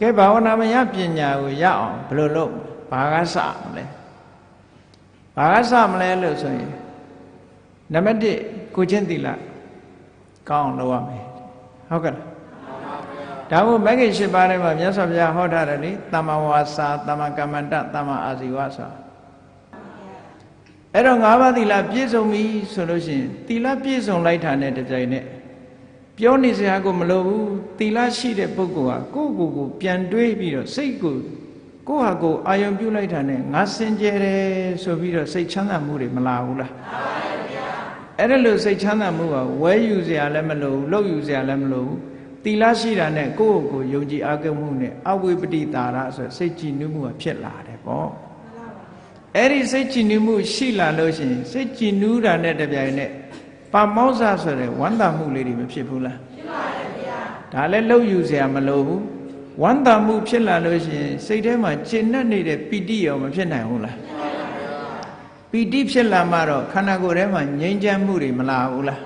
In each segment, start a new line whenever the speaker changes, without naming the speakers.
ကဲဘာဝနာမယပညာကိုရအောင်ဘယ်လိုလုပ်ဘာကစမလဲဘာကစမလဲလို့ဆိုရင်နံပါတ်1ကိုချင်းသီလကောင်းအောင်လုပ်ရမယ်ဟုတ်ကဲ့လားဒါမို့မဂ္ဂင်၈ပါးထဲမှာမြတ်စွာဘုရားဟောထားတယ်လေတမ္မာဝါစာတမ္မာကမ္မန္တတမ္မာအာဇီဝဆိုအဲ့တော့၅ပါးသီလပြည့်စုံပြီဆိုလို့ရှိရင်သီလပြည့်စုံလိုက်တာနဲ့တကြိမ်နဲ့ ပြောနေစရာကိုမလိုဘူးသီလရှိတဲ့ပုဂ္ဂိုလ်ဟာကိုယ့်ကိုယ်ကိုပြန်တွေးပြီးတော့စိတ်ကိုကိုယ့်ဟာကိုယ်အာယုံပြုလိုက်တာနဲ့ငါစင်ကြယ်တယ်ဆိုပြီးတော့စိတ်ချမ်းသာမှုတွေမလာဘူးလားအဲ့ဒါလို့စိတ်ချမ်းသာမှုကဝဲယူစရာလည်းမလိုဘူးလှုပ်ယူစရာလည်းမလိုဘူးသီလရှိတာနဲ့ကိုယ့်ကိုယ်ကိုယုံကြည်အားကိုးမှုနဲ့အဝိပတိတာရဆိုစိတ်ကြည်နူးမှုကဖြစ်လာတယ်ပေါ့အဲ့ဒီစိတ်ကြည်နူးမှုရှိလာလို့ရှိရင်စိတ်ကြည်နူးတာနဲ့တပြိုင်နက် ပါမောဇ္ဇဆိုတဲ့ဝမ်းသာမှုလေးတွေမဖြစ်ဘူးလားဖြစ်ပါတယ်ဗျာဒါလည်းလှုပ်ယူစရာမလိုဘူးဝမ်းသာမှုဖြစ်လာလို့ရှိရင်စိတ်ထဲမှာကျဉ်တ်နေတဲ့ပီတိရောမဖြစ်နိုင်ဘူးလားဖြစ်ပါပါဗျာပီတိဖြစ်လာမှတော့ခန္ဓာကိုယ်ထဲမှာငြိမ်းချမ်းမှုတွေမလာဘူးလား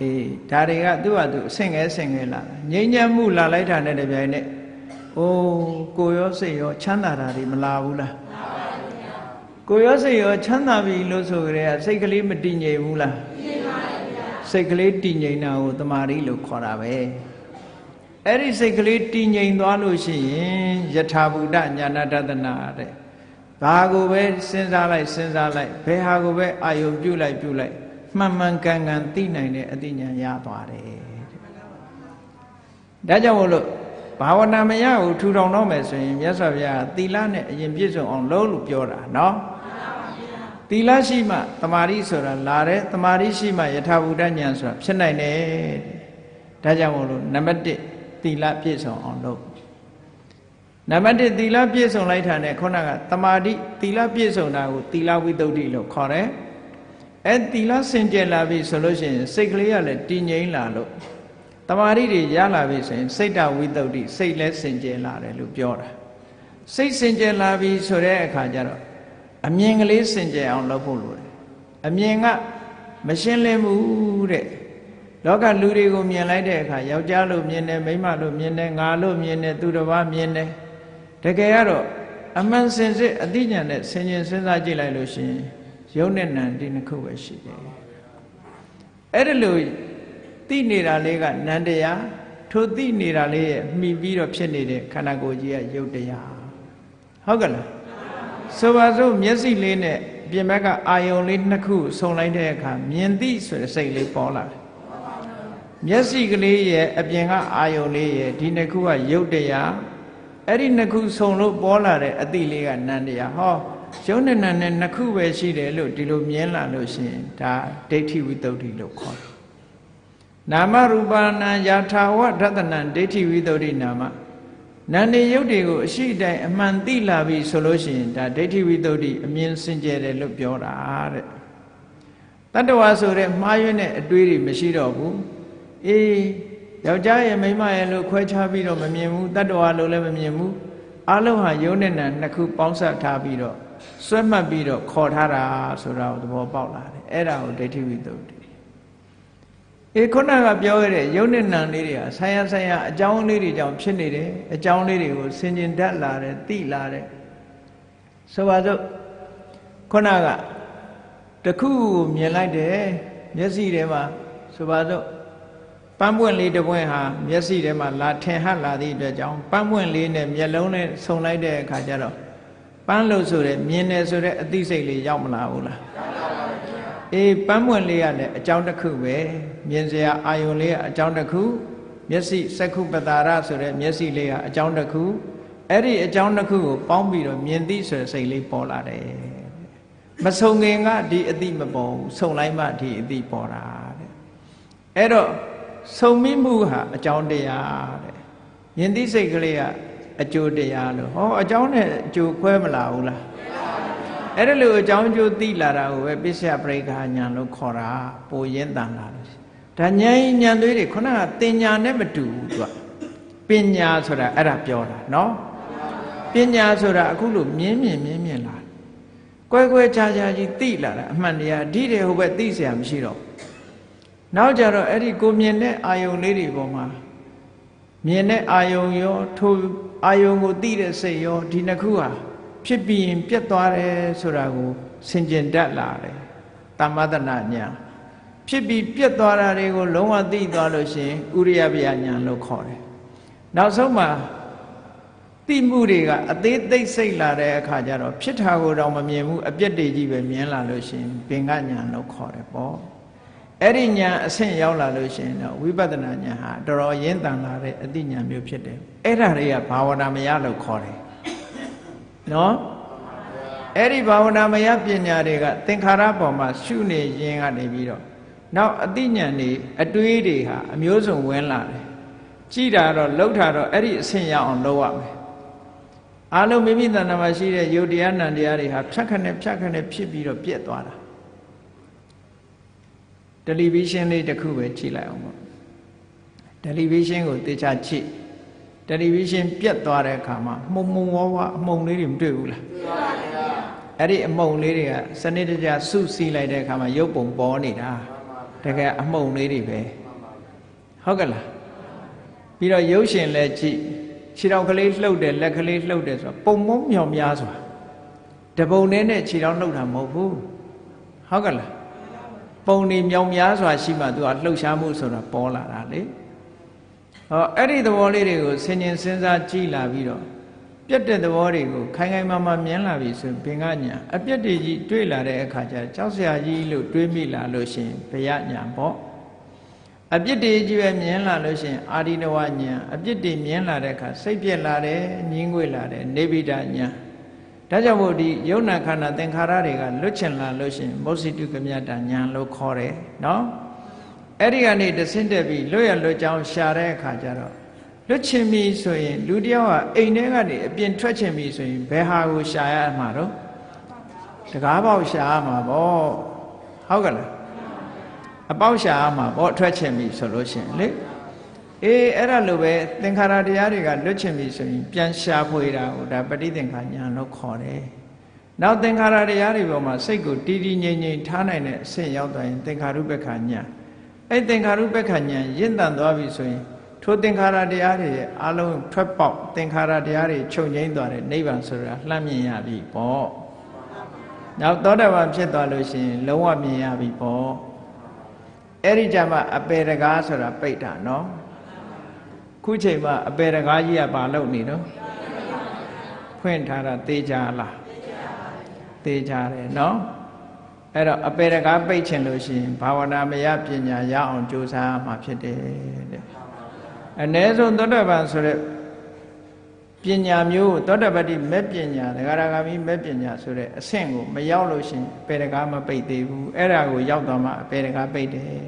အေးဒါတွေကသူ့ဟာသူအဆင့်ငယ်ဆင့်ငယ်လာငြိမ်းချမ်းမှုလာလိုက်တာနဲ့တပြိုင်နက်အိုးကိုရောစိတ်ရောချမ်းသာတာတွေမလာဘူးလား ကိုရောစိတ်ရောချမ်းသာပြီလို့ဆိုကြတဲ့စိတ်ကလေးမတည်ငြိမ်ဘူးလားတည်ပါရဲ့ဗျာစိတ်ကလေးတည်ငြိမ်တာကိုတမာရီလို့ခေါ်တာပဲအဲ့ဒီစိတ်ကလေးတည်ငြိမ်သွားလို့ရှိရင်ယထာဘူတညာနာတဒနာတဲ့ဘာကိုပဲစဉ်းစားလိုက်စဉ်းစားလိုက်ဘယ်ဟာကိုပဲအာယုံပြုလိုက်ပြုလိုက်မှန်မှန်ကန်ကန်သိနိုင်တဲ့အသိဉာဏ်ရသွားတယ်ဒါကြောင့်မို့လို့ ဘာဝနာမယကိုထူထောင်တော့မယ်ဆိုရင်မြတ်စွာဘုရားသီလနဲ့အရင်ပြည့်စုံအောင်လုပ်လို့ပြောတာနော်သီလရှိမှတမာရီဆိုတာလာတယ်တမာရီရှိမှယထာဘူတဉာဏ်ဆိုတာဖြစ်နိုင်တယ်ဒါကြောင့်မို့လို့နံပါတ်1သီလပြည့်စုံအောင်လုပ်နံပါတ်1သီလပြည့်စုံလိုက်တာနဲ့ခုနကတမာတိသီလပြည့်စုံတာကိုသီလဝိတ္တုလို့ခေါ်တယ်အဲသီလစင်ကြယ်လာပြီဆိုလို့ရှိရင်စိတ်ကလေးကလည်းတည်ငြိမ်လာလို့တ မာတိတွေရလာပြီဆိုရင်စိတ်တဝိတ္တုစိတ်လည်းစင်ကြယ်လာတယ်လို့ပြောတာစိတ်စင်ကြယ်လာပြီဆိုတဲ့အခါကျတော့အမြင်ကလေးစင်ကြယ်အောင်လုပ်ဖို့လိုတယ်အမြင်ကမရှင်းလင်းဘူးတဲ့လောကလူတွေကိုမြင်လိုက်တဲ့အခါယောက်ျားလို့မြင်တယ်မိန်းမလို့မြင်တယ်ငါလို့မြင်တယ်သူတစ်ပါးမြင်တယ်တကယ်ကတော့အမှန်စင်စစ်အသိဉာဏ်နဲ့ဆင်ခြင်စဉ်းစားကြည့်လိုက်လို့ရှိရင်ရုပ်နဲ့နာဒီနှစ်ခုပဲရှိတယ်အဲ့ဒါလို့ သိနေတာလေးကနန္တရားထိုသိနေတာလေးရဲ့မှီပြီးတော့ဖြစ်နေတဲ့ခန္ဓာကိုယ်ကြီးရဲ့ရုပ်တရားဟုတ်ကဲ့လားဆိုပါစို့မျက်စိလေးနဲ့ပြင်ဘက်ကအာယုံလေးနှစ်ခုဆုံလိုက်တဲ့အခါမြင်သိဆိုတဲ့စိတ်လေးပေါ်လာတယ်မျက်စိကလေးရဲ့အပြင်ကအာယုံလေးရဲ့ဒီနှစ်ခုကရုပ်တရားအဲ့ဒီနှစ်ခုဆုံလို့ပေါ်လာတဲ့အတိလေးကနန္တရားဟောရုပ်နဲ့နာနဲ့နှစ်ခုပဲရှိတယ်လို့ဒီလိုမြင်လာလို့ရှိရင်ဒါဒိဋ္ဌိဝိတ္တုလို့ခေါ်တယ် နာမရူပနာယာထာဝဒသနံဒိဋ္ဌိဝိတ္တုနာမနာနေရုပ်တွေကိုအရှိတိုင်အမှန်သိလာပြီဆိုလို့ရှိရင်ဒါဒိဋ္ဌိဝိတ္တုအမြင်စင်ကြယ်တယ်လို့ပြောတာတဲ့တတ္တဝါဆိုတဲ့မှားယွင်းတဲ့အတွေးတွေမရှိတော့ဘူးအေးယောက်ျားရဲ့မိန်းမရဲ့လို့ခွဲခြားပြီးတော့မမြင်ဘူးတတ္တဝါလို့လည်းမမြင်ဘူးအလုံးဟာယုံနဲ့နာနှစ်ခုပေါင်းစပ်ထားပြီးတော့စွဲမှတ်ပြီးတော့ခေါ်ထားတာဆိုတာကိုသဘောပေါက်လာတယ်အဲ့ဒါကိုဒိဋ္ဌိဝိတ္တု အေခုနကပြောခဲ့တဲ့ယုံနဲ့နံလေးတွေဟာဆံရဆံရအကြောင်းလေးတွေကြောင့်ဖြစ်နေတယ်အကြောင်းလေးတွေကိုဆင်ခြင်တတ်လာတယ်သိလာတယ်ဆိုပါစို့ခုနကတခုကိုမြင်လိုက်တယ်မျက်စိထဲမှာဆိုပါစို့ပန်းပွင့်လေးတစ်ပွင့်ဟာမျက်စိထဲမှာလာထင်ဟပ်လာသည့်အတွက်ကြောင့်ပန်းပွင့်လေးနဲ့မျက်လုံးနဲ့ဆုံလိုက်တဲ့အခါကျတော့ပန်းလို့ဆိုတဲ့မြင်တယ်ဆိုတဲ့အသိစိတ်လေးရောက်မလာဘူးလား အေးပန်းပွင့်လေးကလည်းအကြောင်းတစ်ခုပဲမြင်စရာအာယုံလေးကအကြောင်းတစ်ခုမျက်စိစက္ခုပတာရဆိုတဲ့မျက်စိလေးကအကြောင်းတစ်ခုအဲ့ဒီအကြောင်းတစ်ခုကိုပေါင်းပြီးတော့မြင်သိဆိုတဲ့စိတ်လေးပေါ်လာတယ်မဆုံငင်ကဒီအတိမပေါ်ဘူးဆုံလိုက်မှဒီအတိပေါ်တာတဲ့အဲ့တော့ဆုံမိမှုဟာအကြောင်းတရားတဲ့မြင်သိစိတ်ကလေးကအကျိုးတရားလို့ဟောအကြောင်းနဲ့အကျိုးခွဲမလာဘူးလား အဲ့ဒါလို့အကြောင်းအကျိုးသိလာတာကိုပဲပစ္စယပရိက္ခာညာလို့ခေါ်တာပိုရင်းတန်လာလို့ဒါဉာဏ်ဉာဏ်သွေးတွေခုနကတင်ညာနဲ့မတူဘူးသူကပညာဆိုတာအဲ့ဒါပြောတာနော်ပညာဆိုတာအခုလို့မြင်းမြင်မြင်းမြင်လာကွဲကွဲခြားခြားကြီးသိလာတာအမှန်တရားဒီတဲ့ဟိုဘက်သိเสียမရှိတော့နောက်ကြတော့အဲ့ဒီကိုမြင်တဲ့အာယုံလေးတွေပေါ်မှာ မြင်တဲ့အာယုံရောထိုအာယုံကိုသိတဲ့စိတ်ရောဒီနှစ်ခုဟာ ဖြစ်ပြီးရင်ပြတ်သွားတယ်ဆိုတာကိုဆင်ကျင်တတ်လာတယ်တမ္မတနာညာဖြစ်ပြီးပြတ်သွားတာတွေကိုလုံးဝသိသွားလို့ရှိရင်ဥရိယဗျာညာလို့ခေါ်တယ်နောက်ဆုံးမှာသိမှုတွေကအသေးသိပ်စိတ်လာတဲ့အခါကျတော့ဖြစ်တာကိုတော့မမြင်ဘူးအပြစ်တွေကြီးပဲမြင်လာလို့ရှိရင်ပင်ကညာလို့ခေါ်တယ်ပေါ့အဲ့ဒီညာအဆင့်ရောက်လာလို့ရှိရင်တော့ဝိပဿနာညာဟာတော်တော်ရင်းတန်လာတဲ့အသိဉာဏ်မျိုးဖြစ်တယ်အဲ့ဒါတွေကဘာဝနာမယလို့ခေါ်တယ် နော်အဲ့ဒီဘာဝနာမယပညာတွေကသင်္ခါရပေါ်မှာရှုနေရင်းကနေပြီးတော့နောက်အသိဉာဏ်တွေအတွေးတွေဟာအမျိုးစုံဝင်လာတယ်ကြည်တာတော့လှုပ်တာတော့အဲ့ဒီအဆင့်ရောက်အောင်လုပ်ရမယ်အားလုံးမိမိတဏ္ဍာမှာရှိတဲ့ယုတ်တရားနံတရားတွေဟာဖြတ်ခနဲ့ဖြတ်ခနဲ့ဖြစ်ပြီးတော့ပြက်သွားတာတယ်လီဗီရှင်းလေးတစ်ခုပဲကြည့်လိုက်အောင်ပေါ့တယ်လီဗီရှင်းကိုတေချာကြည့် တယ်လီဗီရှင်းပြက်သွားတဲ့အခါမှာမှုံမှုံဝါဝါအမှုံလေးတွေမတွေ့ဘူးလားတွေ့ပါဗျာအဲ့ဒီအမှုံလေးတွေကစနစ်တကျစုစည်းလိုက်တဲ့အခါမှာရုပ်ပုံပေါ်နေတာတကယ်အမှုံလေးတွေပဲဟုတ်ကလားပြီးတော့ရုပ်ရှင်လည်းကြည့်ခြေတော်ကလေးလှုပ်တယ်လက်ကလေးလှုပ်တယ်ဆိုတာပုံမုံမြောင်များစွာတပုံနဲ့နဲ့ခြေတော်လှုပ်တာမဟုတ်ဘူးဟုတ်ကလားပုံနေမြောင်များစွာရှိမှသူကလှုပ်ရှားမှုဆိုတာပေါ်လာတာလေ ဟောအဲ့ဒီသဘောလေးတွေကိုဆင်ញင်စဉ်းစားကြည့်လာပြီးတော့ပြတ်တဲ့သဘောတွေကိုခိုင်ခိုင်မာမာမြင်လာပြီဆိုရင်ဘင်္ဂညာအပြတ်တွေကြီးတွေ့လာတဲ့အခါကျကြောက်စရာကြီးလို့တွေးမိလာလို့ရှိရင်ဘယညာပေါ့အပြစ်တွေကြီးပဲမြင်လာလို့ရှိရင်အာရိနဝညာအပြစ်တွေမြင်လာတဲ့အခါစိတ်ပြက်လာတယ်ညင်းငွေ့လာတယ်နေဗိဒညာဒါကြောင့်မို့ဒီယုံနာခန္ဓာသင်္ခါရတွေကလွတ်ချင်လာလို့ရှိရင်မောစိတုကမြတညာလို့ခေါ်တယ်နော် အဲ့ဒီကနေတဆင့်တက်ပြီးလွတ်ရလွတ်ကြောင်းရှာတဲ့အခါကျတော့လွတ်ချင်ပြီဆိုရင်လူတယောက်ကအိမ်ထဲကနေအပြင်ထွက်ချင်ပြီဆိုရင်ဘယ်ဟာကိုရှာရမှာတော့တကားပေါက်ရှာရမှာပေါ့ဟုတ်ကလားအပေါက်ရှာရမှာပေါ့ထွက်ချင်ပြီဆိုလို့ရှိရင်လေအေးအဲ့ဒါလိုပဲသင်္ခါရတရားတွေကလွတ်ချင်ပြီဆိုရင်ပြန်ရှာဖွေတာကိုဒါပဋိသင်္ခါညာလို့ခေါ်တယ်နောက်သင်္ခါရတရားတွေပေါ်မှာစိတ်ကိုတည်တည်ငြိမ်ငြိမ်ထားနိုင်တဲ့အဆင့်ရောက်သွားရင်သင်္ခါရုပ္ပခာညာ အဲ့သင်္ခါရုပ္ပခာညာရင့်တန်သွားပြီဆိုရင်ထိုသင်္ခါရတရားတွေရဲ့အလုံးထွက်ပေါက်သင်္ခါရတရားတွေချုပ်ငိမ့်သွားတဲ့နိဗ္ဗာန်ဆိုတာလှမ်းမြင်ရပြီပေါ့နောက်သောတာပန်ဖြစ်သွားလို့ရှိရင်လုံးဝမြင်ရပြီပေါ့အဲ့ဒီကြမှာအပေတကားဆိုတာပိတ်တာနော်ခုချိန်မှာအပေတကားကြီးကဘာလုပ်နေတော့ဖွင့်ထားတာသေးကြလားသေးကြတယ်နော် အဲ့တော့အပေတကားပိတ်ချင်လို့ရှိရင်ဘာဝနာမယပညာရအောင်ကြိုးစားမှာဖြစ်တယ်တဲ့အ ਨੇ ဆုံးသောတပန်ဆိုတဲ့ပညာမျိုးသောတပတ္တိမဲ့ပညာဒဂရဂามီမဲ့ပညာဆိုတဲ့အဆင့်ကိုမရောက်လို့ရှင်ပေတကားမပိတ်သေးဘူးအဲ့ဒါကိုရောက်တော့မှပေတကားပိတ်တယ်